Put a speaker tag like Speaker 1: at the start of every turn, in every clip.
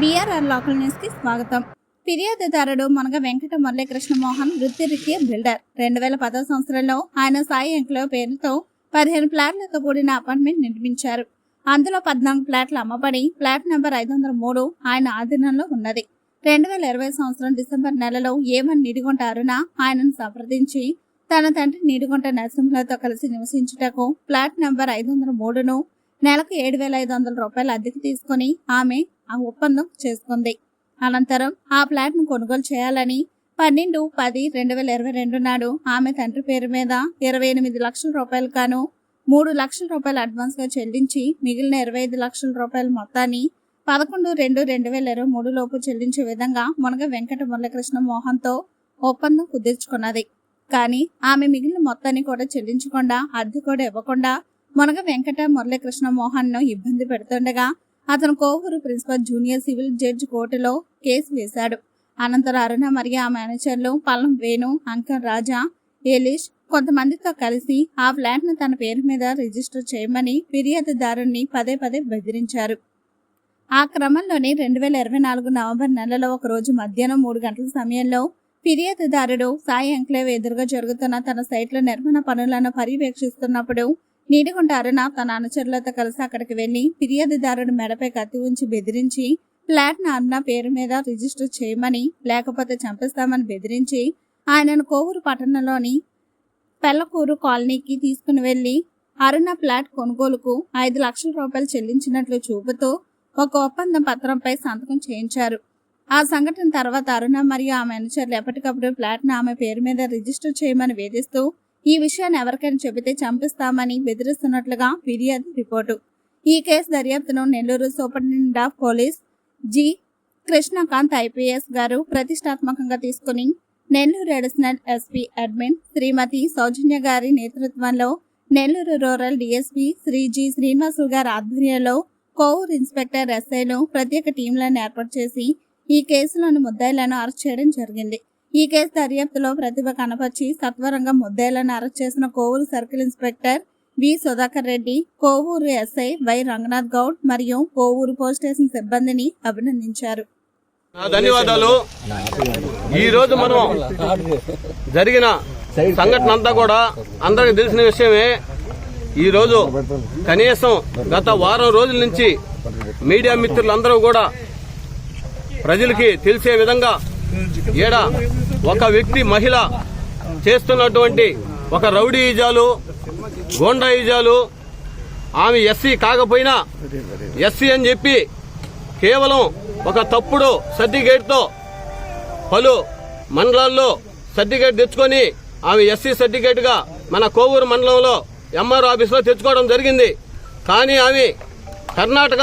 Speaker 1: BRR local న్యూస్కి స్వాగతం. ఫిర్యాదుదారుడు మునగ వెంకట మురళీకృష్ణ మోహన్ వృత్తిరీత్యా బిల్డర్. రెండు వేల పదో సంవత్సరంలో ఆయన సాయి ఎంక్లో పేరుతో పదిహేను ప్లాట్లతో కూడిన అపార్ట్మెంట్ నిర్మించారు. అందులో పద్నాలుగు ప్లాట్లు అమ్మబడి ప్లాట్ నెంబర్ ఐదు వందల మూడు ఆయన ఆధీనంలో ఉన్నది. రెండు వేల ఇరవై సంవత్సరం డిసెంబర్ నెలలో ఏమని నిడిగొంట అరుణ ఆయనను సంప్రదించి తన తండ్రి నిడిగొంట నరసింహలతో కలిసి నివసించుటకు ప్లాట్ నెంబర్ ఐదు వందల మూడును నెలకు ఏడు వేల ఐదు వందల రూపాయలు అద్దెకు తీసుకుని ఆమె ఆ ఒప్పందం చేసుకుంది. అనంతరం ఆ ఫ్లాట్ను కొనుగోలు చేయాలని పన్నెండు పది రెండు వేల ఇరవై రెండు నాడు ఆమె తండ్రి పేరు మీద ఇరవై ఎనిమిది లక్షల రూపాయలు కాను మూడు లక్షల రూపాయలు అడ్వాన్స్గా చెల్లించి మిగిలిన ఇరవై ఐదు లక్షల రూపాయల మొత్తాన్ని పదకొండు రెండు రెండు వేల ఇరవై మూడు లోపు చెల్లించే విధంగా మునగ వెంకట మురళీకృష్ణ మోహన్తో ఒప్పందం కుదుర్చుకున్నది. కానీ ఆమె మిగిలిన మొత్తాన్ని కూడా చెల్లించకుండా అద్దె కూడా ఇవ్వకుండా మునగ వెంకట మురళీకృష్ణ మోహన్ను ఇబ్బంది పెడుతుండగా అతను Kovur principal junior civil judge కోర్టులో కేసు వేశాడు. అనంతరం అరుణ మరియు ఆ మేనేజర్లు పల్లం వేణు అంకన్ రాజా ఏలిష్ కొంతమందితో కలిసి ఆ ఫ్లాట్ను తన పేరు మీద రిజిస్టర్ చేయమని ఫిర్యాదుదారుణ్ణి పదే పదే బెదిరించారు. ఆ క్రమంలోనే రెండు వేల ఇరవై నాలుగు నవంబర్ నెలలో ఒక రోజు మధ్యాహ్నం మూడు గంటల సమయంలో ఫిర్యాదుదారుడు సాయి ఎంక్లేవ్ ఎదురుగా జరుగుతున్న తన సైట్లో నిర్మాణ పనులను పర్యవేక్షిస్తున్నప్పుడు నీడిగుంట అరుణ తన అనుచరులతో కలిసి అక్కడికి వెళ్ళి ఫిర్యాదుదారుడు మెడపై కత్తి ఉంచి బెదిరించి ప్లాట్ను అరుణ పేరు మీద రిజిస్టర్ చేయమని లేకపోతే చంపేస్తామని బెదిరించి ఆయనను కోవూరు పట్టణంలోని పెళ్ళకూరు కాలనీకి తీసుకుని వెళ్ళి అరుణ ఫ్లాట్ కొనుగోలుకు ఐదు లక్షల రూపాయలు చెల్లించినట్లు చూపుతూ ఒక ఒప్పందం పత్రంపై సంతకం చేయించారు. ఆ సంఘటన తర్వాత అరుణ మరియు ఆమె అనుచరులు ఎప్పటికప్పుడు ప్లాట్ను ఆమె పేరు మీద రిజిస్టర్ చేయమని వేధిస్తూ ఈ విషయాన్ని ఎవరికైనా చెబితే చంపిస్తామని బెదిరిస్తున్నట్లుగా ఫిర్యాదు రిపోర్టు. ఈ కేసు దర్యాప్తును Nellore superintendent of police G. Krishnakanth IPS garu ప్రతిష్టాత్మకంగా తీసుకుని Nellore additional SP admin Shrimati Soujanya గారి నేతృత్వంలో Nellore rural DSP Shri G. Srinivasulu గారి ఆధ్వర్యంలో కోవూరు ఇన్స్పెక్టర్ ఎస్ఐలు ప్రత్యేక టీంలను ఏర్పాటు చేసి ఈ కేసులోని ముద్దాయిలను అరెస్ట్ చేయడం జరిగింది. ఈ కేసు దర్యాప్తులో ప్రతిభ కనపర్చి సత్వరంగా ముద్దేలను అరెస్ట్ చేసిన Kovur circle inspector V Sudhakar Reddy Kovur SI Y Ranganath Goud మరియు కోవూరు పోలీస్ స్టేషన్ సిబ్బందిని అభినందించారు.
Speaker 2: ధన్యవాదాలు. ఈ రోజు మనం జరిగిన సంఘటన అంతా కూడా అందరికి తెలిసిన విషయమే. ఈ రోజు కనీసం గత వారం రోజుల నుంచి మీడియా మిత్రులందరూ కూడా ప్రజలకి తెలిసే విధంగా ఈడ ఒక వ్యక్తి మహిళ చేస్తున్నటువంటి ఒక రౌడీ ఈజాలు గోండా ఈజాలు ఆమె ఎస్సీ కాకపోయినా ఎస్సీ అని చెప్పి కేవలం ఒక తప్పుడు సర్టిఫికేట్తో పలు మండలాల్లో సర్టిఫికేట్ తెచ్చుకొని ఆమె ఎస్సీ సర్టిఫికేట్గా మన కోవూరు మండలంలో ఎంఆర్ ఆఫీస్లో తెచ్చుకోవడం జరిగింది. కానీ ఆమె కర్ణాటక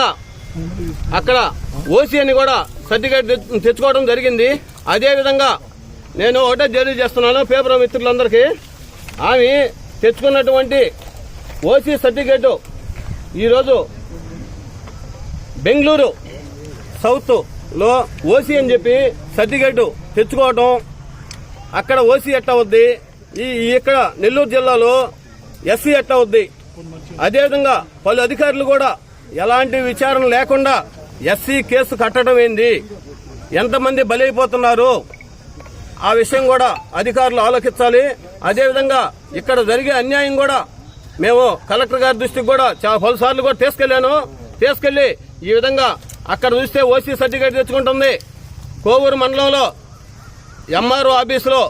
Speaker 2: అక్కడ ఓసీ అని కూడా సర్టిఫికేట్ తెచ్చు- తెచ్చుకోవడం జరిగింది. అదేవిధంగా నేను ఒకటే తెలియజేస్తున్నాను చేస్తున్నాను. పేపర్ మిత్రులందరికీ. ఆమె తెచ్చుకున్నటువంటి ఓసీ సర్టిఫికేటు ఈరోజు బెంగళూరు సౌత్లో ఓసీ అని చెప్పి సర్టిఫికేట్ తెచ్చుకోవటం. అక్కడ ఓసీ ఎట్ట ఉంది ఈ ఇక్కడ నెల్లూరు జిల్లాలో ఎస్సీ ఎట్ట అవుద్ది? అదేవిధంగా పలు అధికారులు కూడా ఎలాంటి విచారణ లేకుండా ఎస్సీ కేసు కట్టడం ఏంది? ఎంతమంది బలైపోతున్నారు? ఆ విషయం కూడా అధికారులు ఆలోచించాలి. అదేవిధంగా ఇక్కడ జరిగే అన్యాయం కూడా మేము కలెక్టర్ గారి దృష్టికి కూడా చాలా పలుసార్లు కూడా తీసుకెళ్ళాను తీసుకెళ్ళి ఈ విధంగా అక్కడ చూస్తే ఓసీ సర్టిఫికేట్ తెచ్చుకుంటుంది. కోవూరు మండలంలో ఎంఆర్ఓ ఆఫీసులో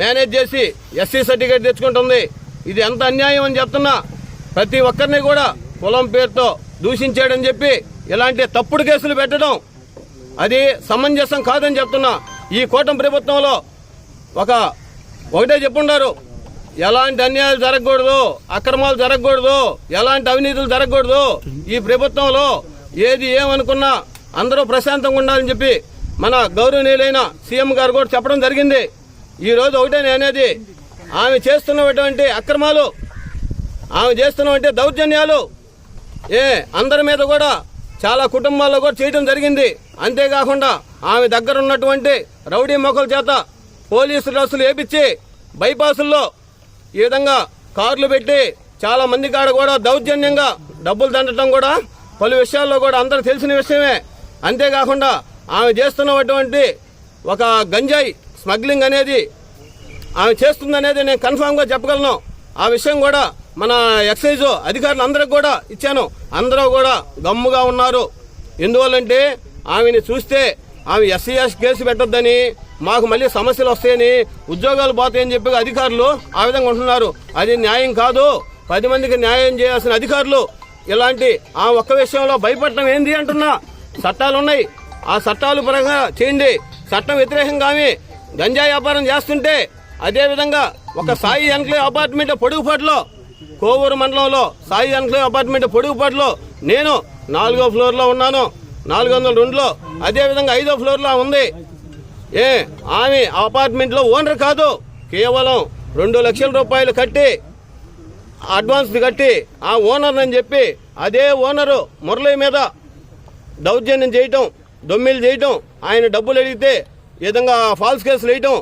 Speaker 2: మేనేజ్ చేసి ఎస్సీ సర్టిఫికేట్ తెచ్చుకుంటుంది. ఇది ఎంత అన్యాయం అని చెప్తున్నా ప్రతి ఒక్కరిని కూడా కులం పేరుతో దూషించాడని చెప్పి ఇలాంటి తప్పుడు కేసులు పెట్టడం అది సమంజసం కాదని చెప్తున్నా. ఈ కూటమి ప్రభుత్వంలో ఒక ఒకటే చెప్పుండారు. ఎలాంటి అన్యాయాలు జరగకూడదు అక్రమాలు జరగకూడదు ఎలాంటి అవినీతులు జరగకూడదు. ఈ ప్రభుత్వంలో ఏది ఏమనుకున్నా అందరూ ప్రశాంతంగా ఉండాలని చెప్పి మన గౌరవనీయులైన సీఎం గారు కూడా చెప్పడం జరిగింది. ఈ రోజు ఒకటే నేనేది ఆమె చేస్తున్నటువంటి అక్రమాలు ఆమె చేస్తున్నటువంటి దౌర్జన్యాలు ఏ అందరి మీద కూడా చాలా కుటుంబాల్లో కూడా చేయడం జరిగింది. అంతేకాకుండా ఆమె దగ్గర ఉన్నటువంటి రౌడీ మొక్కల చేత పోలీసు డ్రస్సులు వేపించి బైపాసుల్లో ఈ విధంగా కార్లు పెట్టి చాలా మంది కాడ కూడా దౌర్జన్యంగా డబ్బులు దండటం కూడా పలు విషయాల్లో కూడా అందరూ తెలిసిన విషయమే. అంతేకాకుండా ఆమె చేస్తున్నటువంటి ఒక గంజాయి స్మగ్లింగ్ అనేది ఆమె చేస్తుందనేది నేను కన్ఫామ్గా చెప్పగలను. ఆ విషయం కూడా మన ఎక్సైజ్ అధికారులు అందరికి కూడా ఇచ్చాను. అందరూ కూడా గమ్ముగా ఉన్నారు. ఎందువల్లంటే ఆమెని చూస్తే ఆమె ఎస్సీఎస్ కేసు పెట్టొద్దని మాకు మళ్ళీ సమస్యలు వస్తాయని ఉద్యోగాలు పోతాయని చెప్పి అధికారులు ఆ విధంగా ఉంటున్నారు అది న్యాయం కాదు. పది మందికి న్యాయం చేయాల్సిన అధికారులు ఇలాంటి ఆ ఒక్క విషయంలో భయపడటం ఏంది అంటున్నా. చట్టాలు ఉన్నాయి. ఆ చట్టాలు పరంగా చేయండి. చట్టం వ్యతిరేకంగా ఆమె గంజా వ్యాపారం చేస్తుంటే అదేవిధంగా ఒక సాయి ఎన్క్లేవ్ అపార్ట్మెంట్ పొడుగుపాటులో కోవూరు మండలంలో సాయి ఎన్క్లేవ్ అపార్ట్మెంట్ పొడుగుపాటులో నేను నాలుగో ఫ్లోర్లో ఉన్నాను. నాలుగు వందల రెండులో అదేవిధంగా ఐదో ఫ్లోర్లో ఉంది. ఏ ఆమె అపార్ట్మెంట్లో ఓనర్ కాదు. కేవలం రెండు లక్షల రూపాయలు కట్టి అడ్వాన్స్ కట్టి ఆ ఓనర్ అని చెప్పి అదే ఓనరు మురళి మీద దౌర్జన్యం చేయటం దొమ్మిలు చేయటం ఆయన డబ్బులు అడిగితే విధంగా ఫాల్స్ కేసులు వేయటం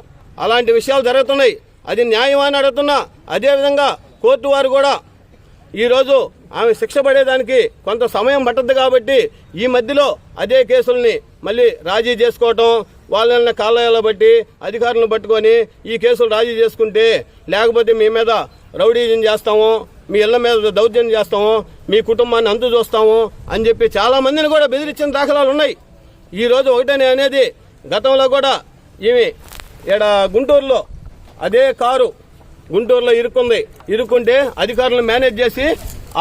Speaker 2: అలాంటి విషయాలు జరుగుతున్నాయి. అది న్యాయం అని అడుగుతున్నా. అదేవిధంగా కోర్టు వారు కూడా ఈరోజు ఆమె శిక్ష పడేదానికి కొంత సమయం పట్టద్దు కాబట్టి ఈ మధ్యలో అదే కేసుల్ని మళ్ళీ రాజీ చేసుకోవటం వాళ్ళని కాలయాలు బట్టి అధికారులను పట్టుకొని ఈ కేసులు రాజీ చేసుకుంటే లేకపోతే మీ మీద రౌడీజం చేస్తాము మీ ఇళ్ళ మీద దౌర్జన్యం చేస్తాము మీ కుటుంబాన్ని అంతు చూస్తాము అని చెప్పి చాలా మందిని కూడా బెదిరించిన దాఖలాలు ఉన్నాయి. ఈ రోజు ఒకటనే అనేది గతంలో కూడా ఈమె ఇక్కడ గుంటూరులో అదే కారు గుంటూరులో ఇరుక్కుంది. ఇరుక్కుంటే అధికారులు మేనేజ్ చేసి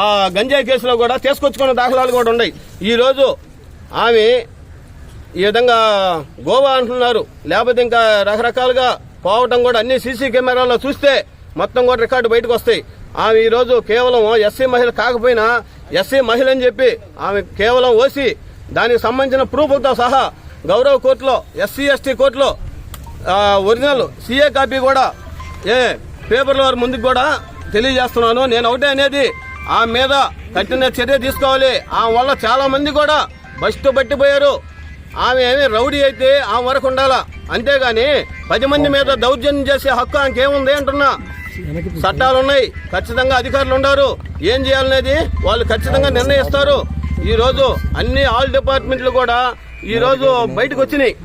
Speaker 2: ఆ గంజాయి కేసులో కూడా తీసుకొచ్చుకున్న దాఖలాలు కూడా ఉన్నాయి. ఈ రోజు ఆమె ఈ విధంగా గోవా అంటున్నారు. లేకపోతే ఇంకా రకరకాలుగా పోవటం కూడా అన్ని సీసీ కెమెరాల్లో చూస్తే మొత్తం కూడా రికార్డు బయటకు వస్తాయి. ఆమె ఈ రోజు కేవలం ఎస్సీ మహిళ కాకపోయినా ఎస్సీ మహిళ అని చెప్పి ఆమె కేవలం ఓసి దానికి సంబంధించిన ప్రూఫ్లతో సహా గౌరవ కోర్టులో ఎస్సీ ఎస్టీ కోర్టులో ఒరిజినల్ సీఏ కాపీ కూడా ఏ పేపర్ల వారి ముందుకు కూడా తెలియజేస్తున్నాను. నేను ఒకటే అనేది ఆ మీద కఠిన చర్య తీసుకోవాలి. ఆమె వల్ల చాలా మంది కూడా బస్టు పట్టిపోయారు. ఆమె ఏమి రౌడీ అయితే ఆమె వరకు ఉండాలా. అంతేగాని పది మంది మీద దౌర్జన్యం చేసే హక్కు ఆమెకేముంది అంటున్నా. చట్టాలు ఉన్నాయి ఖచ్చితంగా అధికారులు ఉన్నారు ఏం చేయాలనేది వాళ్ళు ఖచ్చితంగా నిర్ణయిస్తారు. ఈరోజు అన్ని ఆల్ డిపార్ట్మెంట్లు కూడా ఈరోజు బయటకు వచ్చినాయి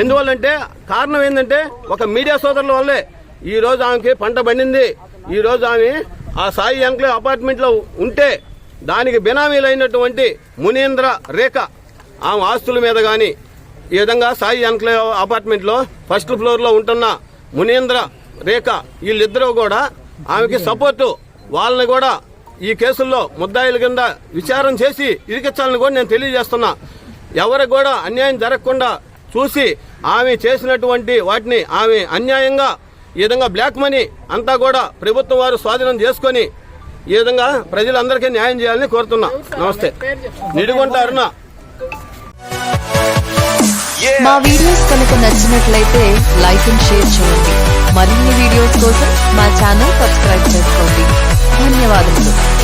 Speaker 2: ఎందువల్లంటే కారణం ఏంటంటే ఒక మీడియా సోదరుల వల్లే. ఈ రోజు ఆమెకి పంట పండింది. ఈ రోజు ఆమె ఆ సాయి ఎంక్లేవ్ అపార్ట్మెంట్లో ఉంటే దానికి బినామీలైనటువంటి మునీంద్ర రేఖ ఆమె ఆస్తుల మీద కానీ ఈ విధంగా సాయి ఎన్క్లేవ్ అపార్ట్మెంట్లో ఫస్ట్ ఫ్లోర్లో ఉంటున్న మునీంద్ర రేఖ వీళ్ళిద్దరూ కూడా ఆమెకి సపోర్టు వాళ్ళని కూడా ఈ కేసుల్లో ముద్దాయిల కింద విచారం చేసి ఇరికించాలని కూడా నేను తెలియజేస్తున్నా. ఎవరికి కూడా అన్యాయం జరగకుండా చూసి ఆమె చేసినటువంటి వాటిని ఆమె అన్యాయంగా ఈ విధంగా బ్లాక్ మనీ అంతా కూడా ప్రభుత్వం వారు స్వాధీనం చేసుకొని ఈ విధంగా ప్రజలందరికీ న్యాయం చేయాలని కోరుతున్నా. నమస్తే. నిడుగుంట అరుణ.
Speaker 3: మా వీడియోస్ కనుక నచ్చినట్లయితే లైక్ అండ్ షేర్ చేయండి. మరిన్ని వీడియోస్ కోసం మా ఛానల్ సబ్స్క్రైబ్ చేసుకోండి. ధన్యవాదములు.